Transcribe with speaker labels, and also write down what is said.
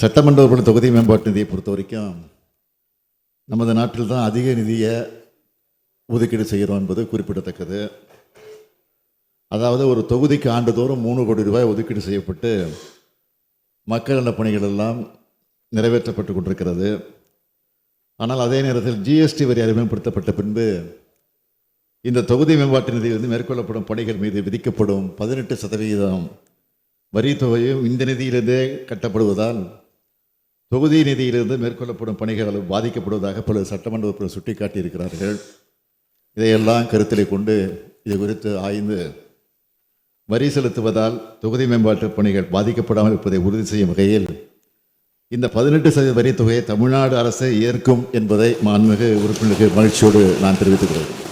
Speaker 1: சட்டமன்ற உறுப்பினர் தொகுதி மேம்பாட்டு நிதியை பொறுத்த வரைக்கும் நமது நாட்டில் தான் அதிக நிதியை ஒதுக்கீடு செய்கிறோம் என்பது குறிப்பிடத்தக்கது. அதாவது ஒரு தொகுதிக்கு ஆண்டுதோறும் மூணு கோடி ரூபாய் ஒதுக்கீடு செய்யப்பட்டு மக்கள் நல பணிகள் எல்லாம் நிறைவேற்றப்பட்டு கொண்டிருக்கிறது. ஆனால் அதே நேரத்தில் ஜிஎஸ்டி வரி அறிமுகப்படுத்தப்பட்ட பின்பு இந்த தொகுதி மேம்பாட்டு நிதியிலிருந்து மேற்கொள்ளப்படும் பணிகள் மீது விதிக்கப்படும் பதினெட்டு சதவிகிதம் வரி தொகையும் இந்த நிதியிலிருந்தே கட்டப்படுவதால் தொகுதி நிதியிலிருந்து மேற்கொள்ளப்படும் பணிகள் பாதிக்கப்படுவதாக பல சட்டமன்ற உறுப்பினர் சுட்டிக்காட்டியிருக்கிறார்கள். இதையெல்லாம் கருத்திலே கொண்டு இது குறித்து ஆய்ந்து வரி செலுத்துவதால் தொகுதி மேம்பாட்டு பணிகள் பாதிக்கப்படாமல் இருப்பதை உறுதி செய்யும் வகையில் இந்த பதினெட்டு சதவீத வரி தொகையை தமிழ்நாடு அரசு ஏற்கும் என்பதை மாண்புமிகு உறுப்பினருக்கு மகிழ்ச்சியோடு நான் தெரிவித்துக் கொள்கிறேன்.